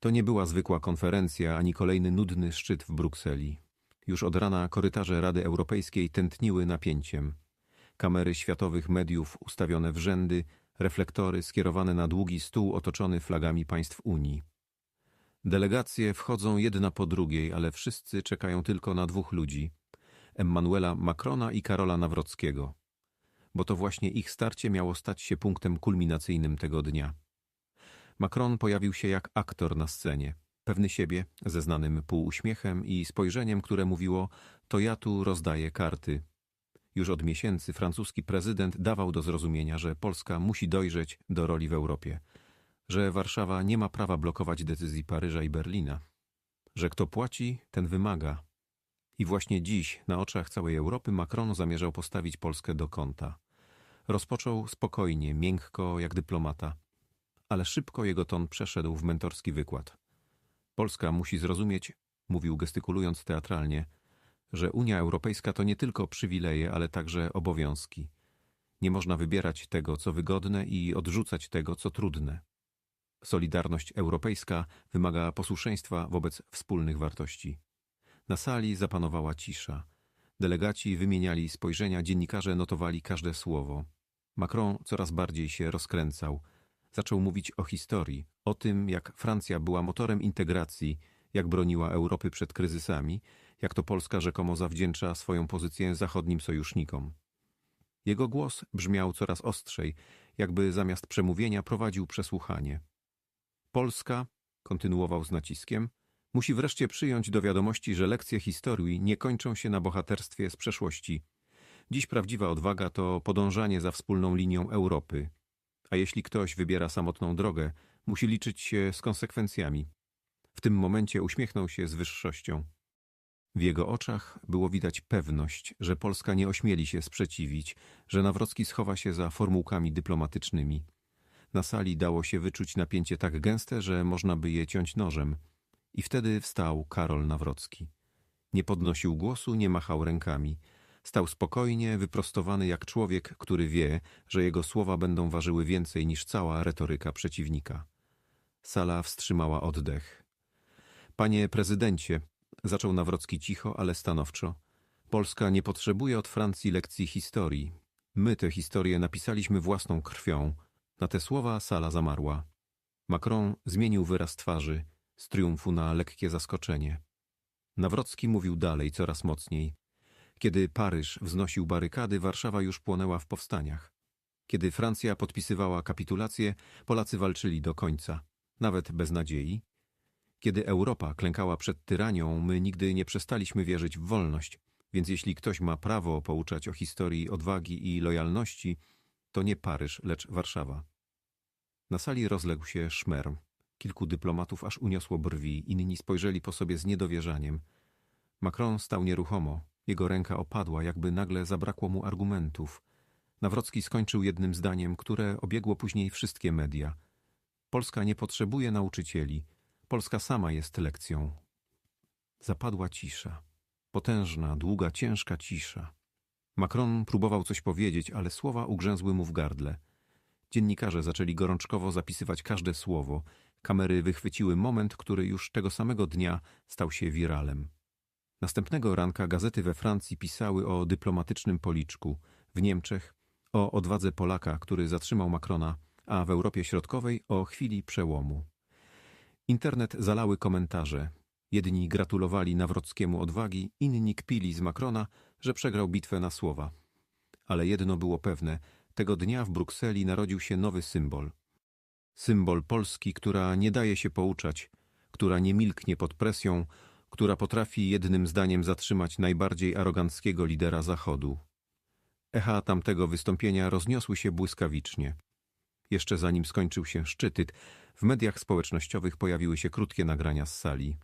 To nie była zwykła konferencja ani kolejny nudny szczyt w Brukseli. Już od rana korytarze Rady Europejskiej tętniły napięciem. Kamery światowych mediów ustawione w rzędy, reflektory skierowane na długi stół otoczony flagami państw Unii. Delegacje wchodzą jedna po drugiej, ale wszyscy czekają tylko na dwóch ludzi: Emmanuela Macrona i Karola Nawrockiego. Bo to właśnie ich starcie miało stać się punktem kulminacyjnym tego dnia. Macron pojawił się jak aktor na scenie, pewny siebie, ze znanym półuśmiechem i spojrzeniem, które mówiło: To ja tu rozdaję karty. Już od miesięcy francuski prezydent dawał do zrozumienia, że Polska musi dojrzeć do roli w Europie, że Warszawa nie ma prawa blokować decyzji Paryża i Berlina, że kto płaci, ten wymaga. I właśnie dziś, na oczach całej Europy, Macron zamierzał postawić Polskę do kąta. Rozpoczął spokojnie, miękko, jak dyplomata, ale szybko jego ton przeszedł w mentorski wykład. Polska musi zrozumieć, mówił gestykulując teatralnie, że Unia Europejska to nie tylko przywileje, ale także obowiązki. Nie można wybierać tego, co wygodne i odrzucać tego, co trudne. Solidarność europejska wymaga posłuszeństwa wobec wspólnych wartości. Na sali zapanowała cisza. Delegaci wymieniali spojrzenia, dziennikarze notowali każde słowo. Macron coraz bardziej się rozkręcał. Zaczął mówić o historii, o tym, jak Francja była motorem integracji, jak broniła Europy przed kryzysami, jak to Polska rzekomo zawdzięcza swoją pozycję zachodnim sojusznikom. Jego głos brzmiał coraz ostrzej, jakby zamiast przemówienia prowadził przesłuchanie. Polska, kontynuował z naciskiem, musi wreszcie przyjąć do wiadomości, że lekcje historii nie kończą się na bohaterstwie z przeszłości. Dziś prawdziwa odwaga to podążanie za wspólną linią Europy. A jeśli ktoś wybiera samotną drogę, musi liczyć się z konsekwencjami. W tym momencie uśmiechnął się z wyższością. W jego oczach było widać pewność, że Polska nie ośmieli się sprzeciwić, że Nawrocki schowa się za formułkami dyplomatycznymi. Na sali dało się wyczuć napięcie tak gęste, że można by je ciąć nożem. I wtedy wstał Karol Nawrocki. Nie podnosił głosu, nie machał rękami. Stał spokojnie, wyprostowany jak człowiek, który wie, że jego słowa będą ważyły więcej niż cała retoryka przeciwnika. Sala wstrzymała oddech. Panie prezydencie, zaczął Nawrocki cicho, ale stanowczo. Polska nie potrzebuje od Francji lekcji historii. My tę historię napisaliśmy własną krwią. Na te słowa sala zamarła. Macron zmienił wyraz twarzy, z triumfu na lekkie zaskoczenie. Nawrocki mówił dalej, coraz mocniej. Kiedy Paryż wznosił barykady, Warszawa już płonęła w powstaniach. Kiedy Francja podpisywała kapitulację, Polacy walczyli do końca, nawet bez nadziei. Kiedy Europa klękała przed tyranią, my nigdy nie przestaliśmy wierzyć w wolność, więc jeśli ktoś ma prawo pouczać o historii odwagi i lojalności, to nie Paryż, lecz Warszawa. Na sali rozległ się szmer. Kilku dyplomatów aż uniosło brwi, inni spojrzeli po sobie z niedowierzaniem. Macron stał nieruchomo. Jego ręka opadła, jakby nagle zabrakło mu argumentów. Nawrocki skończył jednym zdaniem, które obiegło później wszystkie media. Polska nie potrzebuje nauczycieli. Polska sama jest lekcją. Zapadła cisza. Potężna, długa, ciężka cisza. Macron próbował coś powiedzieć, ale słowa ugrzęzły mu w gardle. Dziennikarze zaczęli gorączkowo zapisywać każde słowo. Kamery wychwyciły moment, który już tego samego dnia stał się wiralem. Następnego ranka gazety we Francji pisały o dyplomatycznym policzku, w Niemczech o odwadze Polaka, który zatrzymał Macrona, a w Europie Środkowej o chwili przełomu. Internet zalały komentarze. Jedni gratulowali Nawrockiemu odwagi, inni kpili z Macrona, że przegrał bitwę na słowa. Ale jedno było pewne, tego dnia w Brukseli narodził się nowy symbol. Symbol Polski, która nie daje się pouczać, która nie milknie pod presją, która potrafi jednym zdaniem zatrzymać najbardziej aroganckiego lidera Zachodu. Echa tamtego wystąpienia rozniosły się błyskawicznie. Jeszcze zanim skończył się szczytyt, w mediach społecznościowych pojawiły się krótkie nagrania z sali.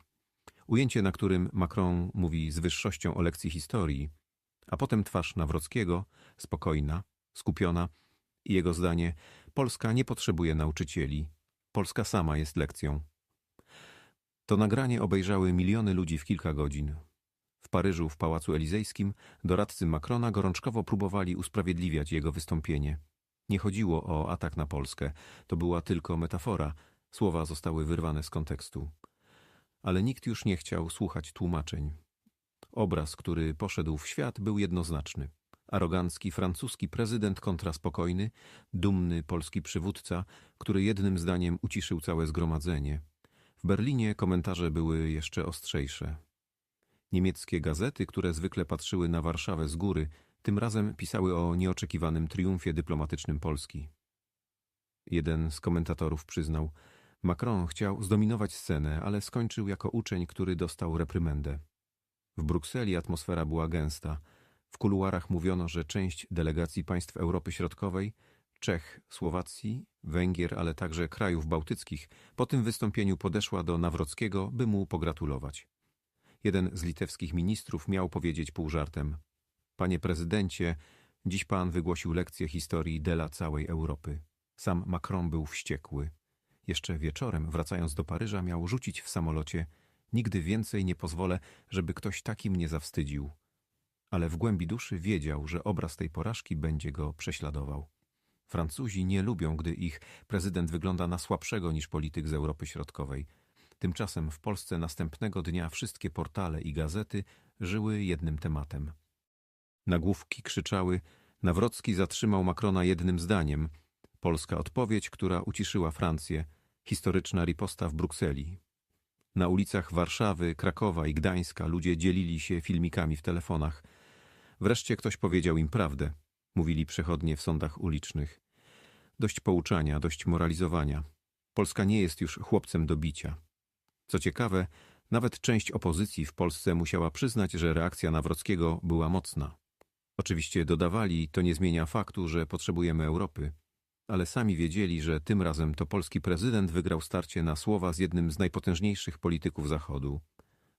Ujęcie, na którym Macron mówi z wyższością o lekcji historii, a potem twarz Nawrockiego, spokojna, skupiona i jego zdanie Polska nie potrzebuje nauczycieli. Polska sama jest lekcją. To nagranie obejrzały miliony ludzi w kilka godzin. W Paryżu, w Pałacu Elizejskim, doradcy Macrona gorączkowo próbowali usprawiedliwiać jego wystąpienie. Nie chodziło o atak na Polskę, to była tylko metafora, Słowa zostały wyrwane z kontekstu. Ale nikt już nie chciał słuchać tłumaczeń. Obraz, który poszedł w świat, był jednoznaczny. Arogancki francuski prezydent kontra spokojny, dumny polski przywódca, który jednym zdaniem uciszył całe zgromadzenie. W Berlinie komentarze były jeszcze ostrzejsze. Niemieckie gazety, które zwykle patrzyły na Warszawę z góry, tym razem pisały o nieoczekiwanym triumfie dyplomatycznym Polski. Jeden z komentatorów przyznał, Macron chciał zdominować scenę, ale skończył jako uczeń, który dostał reprymendę. W Brukseli atmosfera była gęsta. W kuluarach mówiono, że część delegacji państw Europy Środkowej, Czech, Słowacji, Węgier, ale także krajów bałtyckich po tym wystąpieniu podeszła do Nawrockiego, by mu pogratulować. Jeden z litewskich ministrów miał powiedzieć pół żartem: Panie prezydencie, dziś pan wygłosił lekcję historii dela całej Europy. Sam Macron był wściekły. Jeszcze wieczorem, wracając do Paryża, miał rzucić w samolocie: Nigdy więcej nie pozwolę, żeby ktoś taki mnie zawstydził. Ale w głębi duszy wiedział, że obraz tej porażki będzie go prześladował. Francuzi nie lubią, gdy ich prezydent wygląda na słabszego niż polityk z Europy Środkowej. Tymczasem w Polsce następnego dnia wszystkie portale i gazety żyły jednym tematem. Nagłówki krzyczały: Nawrocki zatrzymał Macrona jednym zdaniem. Polska odpowiedź, która uciszyła Francję. Historyczna riposta w Brukseli. Na ulicach Warszawy, Krakowa i Gdańska ludzie dzielili się filmikami w telefonach. Wreszcie ktoś powiedział im prawdę, mówili przechodnie w sądach ulicznych. Dość pouczania, dość moralizowania. Polska nie jest już chłopcem do bicia. Co ciekawe, nawet część opozycji w Polsce musiała przyznać, że reakcja Nawrockiego była mocna. Oczywiście dodawali, to nie zmienia faktu, że potrzebujemy Europy. Ale sami wiedzieli, że tym razem to polski prezydent wygrał starcie na słowa z jednym z najpotężniejszych polityków Zachodu.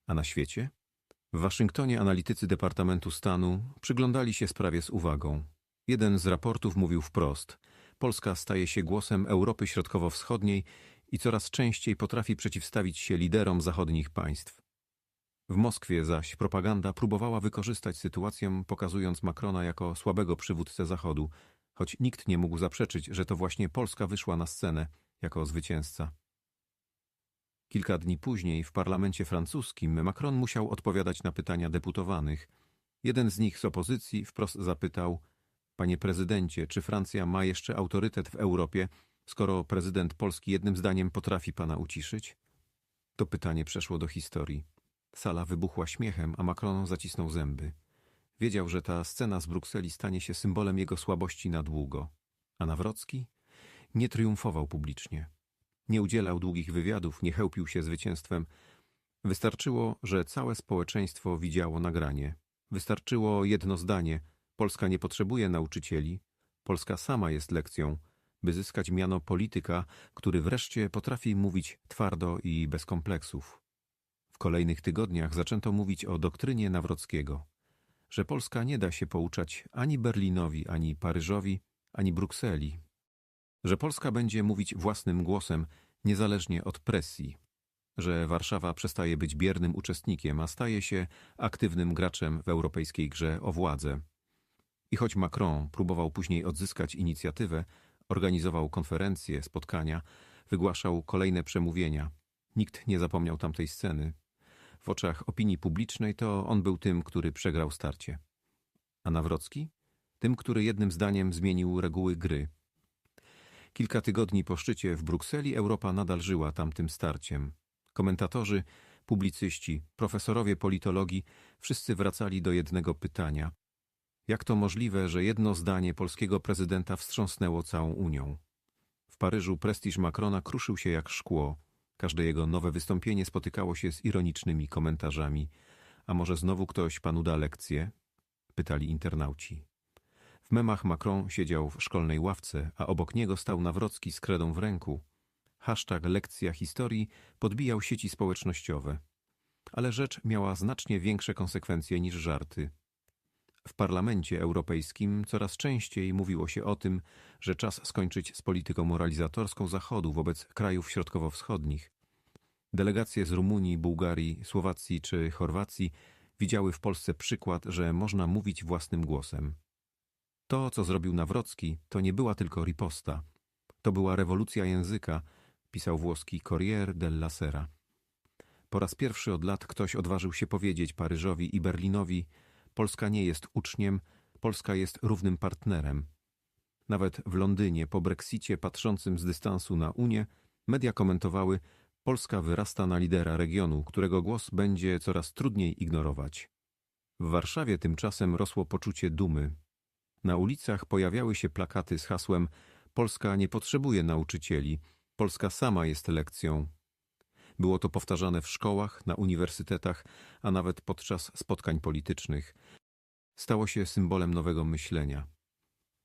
A na świecie? W Waszyngtonie analitycy Departamentu Stanu przyglądali się sprawie z uwagą. Jeden z raportów mówił wprost: Polska staje się głosem Europy Środkowo-Wschodniej i coraz częściej potrafi przeciwstawić się liderom zachodnich państw. W Moskwie zaś propaganda próbowała wykorzystać sytuację, pokazując Macrona jako słabego przywódcę Zachodu, choć nikt nie mógł zaprzeczyć, że to właśnie Polska wyszła na scenę jako zwycięzca. Kilka dni później w parlamencie francuskim Macron musiał odpowiadać na pytania deputowanych. Jeden z nich z opozycji wprost zapytał: Panie prezydencie, czy Francja ma jeszcze autorytet w Europie, skoro prezydent Polski jednym zdaniem potrafi pana uciszyć? To pytanie przeszło do historii. Sala wybuchła śmiechem, a Macron zacisnął zęby. Wiedział, że ta scena z Brukseli stanie się symbolem jego słabości na długo. A Nawrocki? Nie triumfował publicznie. Nie udzielał długich wywiadów, nie chełpił się zwycięstwem. Wystarczyło, że całe społeczeństwo widziało nagranie. Wystarczyło jedno zdanie: Polska nie potrzebuje nauczycieli, Polska sama jest lekcją, by zyskać miano polityka, który wreszcie potrafi mówić twardo i bez kompleksów. W kolejnych tygodniach zaczęto mówić o doktrynie Nawrockiego, że Polska nie da się pouczać ani Berlinowi, ani Paryżowi, ani Brukseli, że Polska będzie mówić własnym głosem, niezależnie od presji, że Warszawa przestaje być biernym uczestnikiem, a staje się aktywnym graczem w europejskiej grze o władzę. I choć Macron próbował później odzyskać inicjatywę, organizował konferencje, spotkania, wygłaszał kolejne przemówienia, nikt nie zapomniał tamtej sceny. W oczach opinii publicznej to on był tym, który przegrał starcie. A Nawrocki? Tym, który jednym zdaniem zmienił reguły gry. Kilka tygodni po szczycie w Brukseli Europa nadal żyła tamtym starciem. Komentatorzy, publicyści, profesorowie politologii wszyscy wracali do jednego pytania. Jak to możliwe, że jedno zdanie polskiego prezydenta wstrząsnęło całą Unią? W Paryżu prestiż Macrona kruszył się jak szkło. Każde jego nowe wystąpienie spotykało się z ironicznymi komentarzami. A może znowu ktoś panu da lekcję? Pytali internauci. W memach Macron siedział w szkolnej ławce, a obok niego stał Nawrocki z kredą w ręku. Hashtag lekcja historii podbijał sieci społecznościowe. Ale rzecz miała znacznie większe konsekwencje niż żarty. W Parlamencie Europejskim coraz częściej mówiło się o tym, że czas skończyć z polityką moralizatorską Zachodu wobec krajów środkowo-wschodnich. Delegacje z Rumunii, Bułgarii, Słowacji czy Chorwacji widziały w Polsce przykład, że można mówić własnym głosem. To, co zrobił Nawrocki, to nie była tylko riposta. To była rewolucja języka, pisał włoski Corriere della Sera. Po raz pierwszy od lat ktoś odważył się powiedzieć Paryżowi i Berlinowi: Polska nie jest uczniem, Polska jest równym partnerem. Nawet w Londynie, po Brexicie, patrzącym z dystansu na Unię, media komentowały: Polska wyrasta na lidera regionu, którego głos będzie coraz trudniej ignorować. W Warszawie tymczasem rosło poczucie dumy. Na ulicach pojawiały się plakaty z hasłem Polska nie potrzebuje nauczycieli, Polska sama jest lekcją. Było to powtarzane w szkołach, na uniwersytetach, a nawet podczas spotkań politycznych. Stało się symbolem nowego myślenia.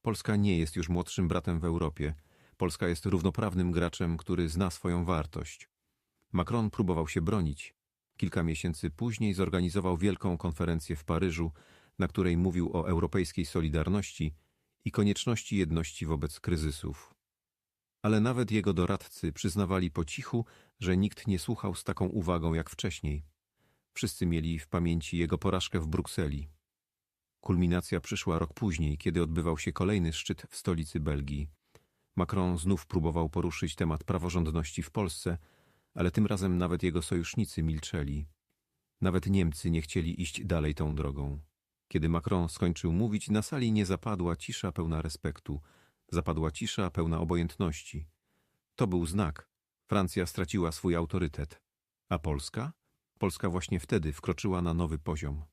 Polska nie jest już młodszym bratem w Europie. Polska jest równoprawnym graczem, który zna swoją wartość. Macron próbował się bronić. Kilka miesięcy później zorganizował wielką konferencję w Paryżu, na której mówił o europejskiej solidarności i konieczności jedności wobec kryzysów. Ale nawet jego doradcy przyznawali po cichu, że nikt nie słuchał z taką uwagą jak wcześniej. Wszyscy mieli w pamięci jego porażkę w Brukseli. Kulminacja przyszła rok później, kiedy odbywał się kolejny szczyt w stolicy Belgii. Macron znów próbował poruszyć temat praworządności w Polsce, ale tym razem nawet jego sojusznicy milczeli. Nawet Niemcy nie chcieli iść dalej tą drogą. Kiedy Macron skończył mówić, na sali nie zapadła cisza pełna respektu, zapadła cisza pełna obojętności. To był znak. Francja straciła swój autorytet. A Polska? Polska właśnie wtedy wkroczyła na nowy poziom.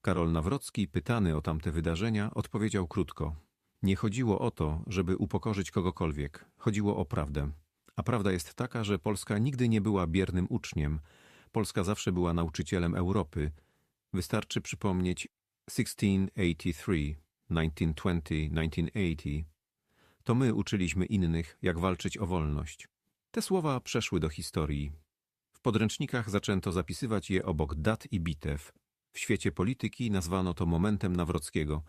Karol Nawrocki, pytany o tamte wydarzenia, odpowiedział krótko. Nie chodziło o to, żeby upokorzyć kogokolwiek. Chodziło o prawdę. A prawda jest taka, że Polska nigdy nie była biernym uczniem. Polska zawsze była nauczycielem Europy. Wystarczy przypomnieć 1683, 1920, 1980. To my uczyliśmy innych, jak walczyć o wolność. Te słowa przeszły do historii. W podręcznikach zaczęto zapisywać je obok dat i bitew. W świecie polityki nazwano to momentem Nawrockiego,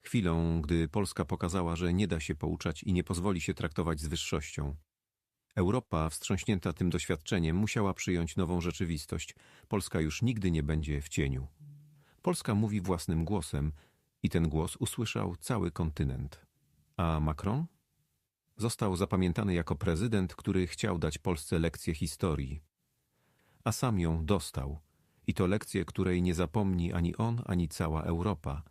chwilą, gdy Polska pokazała, że nie da się pouczać i nie pozwoli się traktować z wyższością. Europa, wstrząśnięta tym doświadczeniem, musiała przyjąć nową rzeczywistość. Polska już nigdy nie będzie w cieniu. Polska mówi własnym głosem i ten głos usłyszał cały kontynent. A Macron? Został zapamiętany jako prezydent, który chciał dać Polsce lekcję historii. A sam ją dostał. I to lekcję, której nie zapomni ani on, ani cała Europa –